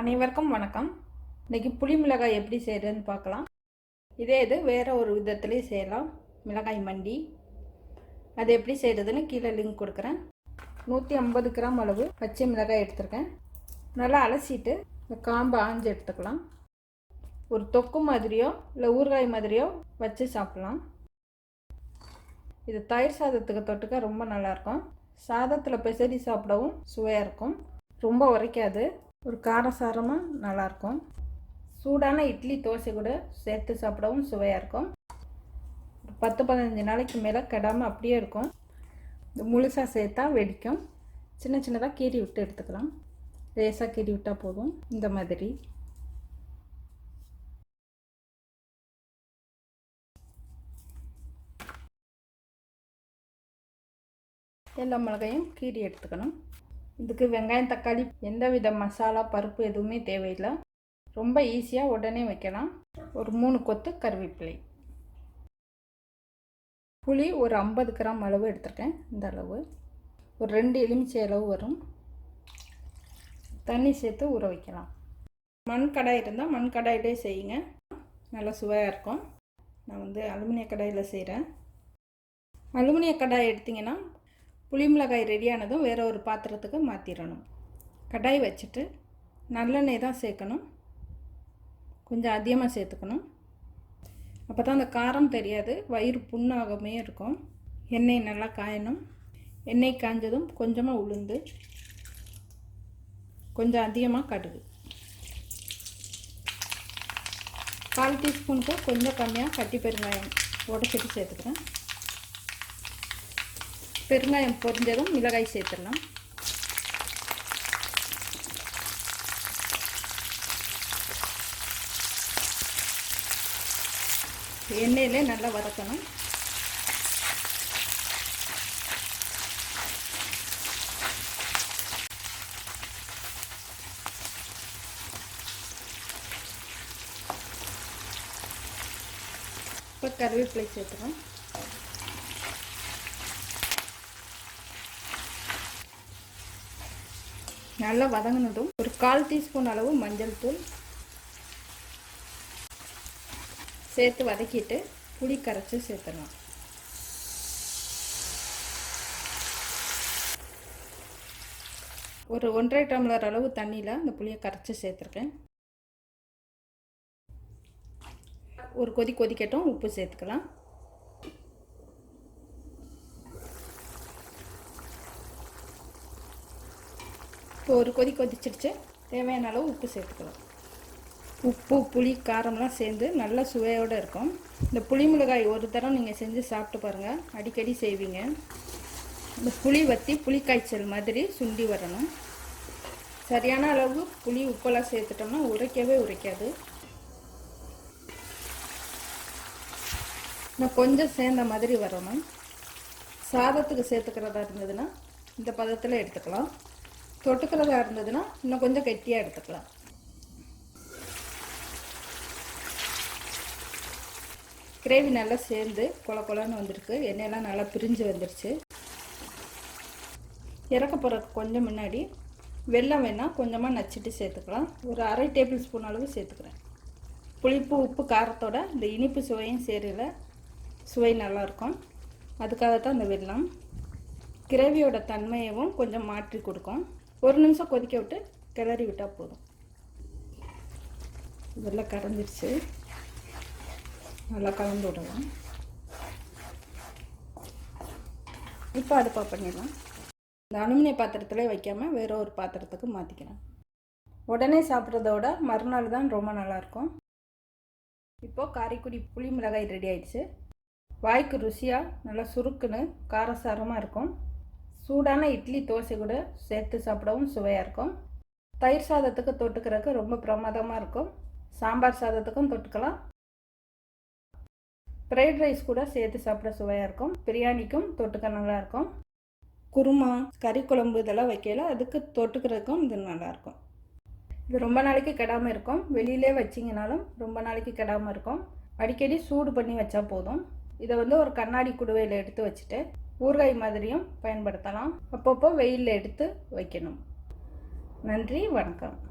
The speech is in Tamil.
அனைவருக்கும் வணக்கம். இன்றைக்கி புளி மிளகாய் எப்படி செய்கிறதுன்னு பார்க்கலாம். இதே இது வேறு ஒரு விதத்துலேயும் செய்யலாம். மிளகாய் மண்டி. அது எப்படி செய்கிறதுன்னு கீழே லிங்க் கொடுக்குறேன். நூற்றி ஐம்பது கிராம் அளவு பச்சை மிளகாய் எடுத்திருக்கேன். நல்லா அலசிட்டு இந்த காம்பை ஆஞ்சு எடுத்துக்கலாம். ஒரு தொக்கு மாதிரியோ இல்லை ஊறுகாய் மாதிரியோ வச்சு சாப்பிட்லாம். இது தயிர் சாதத்துக்கு தொட்டுக்க ரொம்ப நல்லாயிருக்கும் சாதத்தில் பெசரி சாப்பிடவும் சுவையாக இருக்கும். ரொம்ப உரைக்காது. ஒரு காரசாரமாக நல்லாயிருக்கும். சூடான இட்லி தோசை கூட சேர்த்து சாப்பிடவும் சுவையாக இருக்கும். பத்து பதினஞ்சு நாளைக்கு மேலே கெடாமல் அப்படியே இருக்கும். இந்த முழுசாக சேர்த்தா வெடிக்கும். சின்ன சின்னதாக கீறி விட்டு எடுத்துக்கலாம். லேசாக கீறி விட்டால் போதும். இந்த மாதிரி. எல்லா மிளகையும் கீறி எடுத்துக்கணும். இதுக்கு வெங்காயம் தக்காளி எந்த வித மசாலா பருப்பு எதுவுமே தேவையில்லை. ரொம்ப ஈஸியாக உடனே வைக்கலாம். ஒரு மூணு கொத்து கருவேப்பிலை. புளி ஒரு ஐம்பது கிராம் அளவு எடுத்திருக்கேன் இந்த அளவு. ஒரு ரெண்டு எலுமிச்சை அளவு வரும். தண்ணி சேர்த்து ஊற வைக்கலாம். மண் கடாய் இருந்தால் மண் கடாயிலே செய்யுங்க. நல்லா சுவையாக இருக்கும். நான் வந்து அலுமினிய கடாயில் செய்கிறேன் அலுமினிய கடாய் எடுத்திங்கன்னா புளி மிளகாய் ரெடியானதும் வேறு ஒரு பாத்திரத்துக்கு மாற்றிடணும் கடாய் வச்சுட்டு நல்லெண்ணெய் தான் சேர்க்கணும். கொஞ்சம் அதிகமாக சேர்த்துக்கணும். அப்போ தான் அந்த காரம் தெரியாது. வயிறு புண்ணாகமே இருக்கும். எண்ணெய் நல்லா காயணும். எண்ணெய் காஞ்சதும் கொஞ்சமாக உளுந்து. கொஞ்சம் அதிகமாக கடுகு. கால் டீஸ்பூனுக்கு கொஞ்சம் கம்மியாக கட்டி பெருங்காயம் உடச்சிட்டு சேர்த்துக்கிறேன். பெருங்காயம் பொரிஞ்சதும் மிளகாய் சேர்த்துடலாம். எண்ணெயிலே நல்லா வதக்கணும். இப்போ கருவேப்பிலை சேர்த்துறோம் நல்லா வதங்கினதும் ஒரு கால் டீஸ்பூன் அளவு மஞ்சள் தூள் சேர்த்து வதக்கிட்டு புளி கரைச்சி சேர்த்துடலாம். ஒரு ஒன்றரை டம்ளர் அளவு தண்ணியில் அந்த புளியை கரைச்சி சேர்த்துருக்கேன். ஒரு கொதி கொதிக்கட்டும் உப்பு சேர்த்துக்கலாம். இப்போ ஒரு கொதி கொதிச்சிடுச்சு. தேவையான அளவு உப்பு சேர்த்துக்கலாம். உப்பு புளி காரம்லாம் சேர்ந்து நல்ல சுவையோடு இருக்கும். இந்த புளி மிளகாய் ஒரு தரம் நீங்கள் செஞ்சு சாப்பிட்டு பாருங்கள் அடிக்கடி செய்வீங்க. இந்த புளி வற்றி புளி காய்ச்சல் மாதிரி சுண்டி வரணும். சரியான அளவு புளி உப்பெல்லாம் சேர்த்துட்டோம்னா உரைக்கவே உரைக்காது. இன்னும் கொஞ்சம் சேர்ந்த மாதிரி வரணும். சாதத்துக்கு சேர்த்துக்கிறதா இருந்ததுன்னா இந்த பதத்தில் எடுத்துக்கலாம். தொட்டுக்கிறதா இருந்ததுன்னா இன்னும் கொஞ்சம் கெட்டியாக எடுத்துக்கலாம். கிரேவி நல்லா சேர்ந்து கொல கொலன்னு வந்திருக்கு. எண்ணெயெல்லாம் நல்லா பிரிஞ்சு வந்துருச்சு. இறக்க போகிறதுக்கு கொஞ்சம் முன்னாடி வெல்லம் வேணால் கொஞ்சமாக நச்சுட்டு சேர்த்துக்கலாம். ஒரு அரை டேபிள் ஸ்பூன் அளவு சேர்த்துக்கிறேன். புளிப்பு உப்பு காரத்தோட இந்த இனிப்பு சுவையும் சேரல. சுவை நல்லாயிருக்கும் அதுக்காக தான் இந்த வெல்லம். கிரேவியோட தன்மையவும் கொஞ்சம் மாற்றி கொடுக்கும். ஒரு நிமிஷம் கொதிக்க விட்டு கிளறி விட்டால் போதும். இதெல்லாம் கரைஞ்சிருச்சு. நல்லா கலந்து விடலாம். இப்போ அடுப்பாக பண்ணிடலாம். இந்த அலுமினிய பாத்திரத்தில் வைக்காமல் வேற ஒரு பாத்திரத்துக்கு மாற்றிக்கிறேன் உடனே சாப்பிட்றதோட மறுநாள் தான் ரொம்ப நல்லாயிருக்கும் இப்போது காரைக்குடி புளி மிளகாய் ரெடி ஆயிடுச்சு. வாய்க்கு ருசியாக நல்லா சுருக்குன்னு காரசாரமாக இருக்கும். சூடான இட்லி தோசை கூட சேர்த்து சாப்பிடவும் சுவையாக இருக்கும். தயிர் சாதத்துக்கு தொட்டுக்கிறதுக்கு ரொம்ப பிரமாதமாக இருக்கும். சாம்பார் சாதத்துக்கும் தொட்டுக்கலாம். ஃப்ரைட் ரைஸ் கூட சேர்த்து சாப்பிட சுவையாக இருக்கும். பிரியாணிக்கும் தொட்டுக்க நல்லாயிருக்கும் குருமா கறி குழம்பு இதெல்லாம் வைக்கல. அதுக்கு தொட்டுக்கிறதுக்கும் இது நல்லாயிருக்கும் இது ரொம்ப நாளைக்கு கெடாமல் இருக்கும். வெளியிலே வச்சிங்கனாலும் ரொம்ப நாளைக்கு கெடாமல் இருக்கும். அடிக்கடி சூடு பண்ணி வச்சா போதும். இதை வந்து ஒரு கண்ணாடி குடுவையில் எடுத்து வச்சுட்டு ஊறுகாய் மாதிரியும் பயன்படுத்தலாம். அப்பப்போ வெயிலில் எடுத்து வைக்கணும். நன்றி வணக்கம்.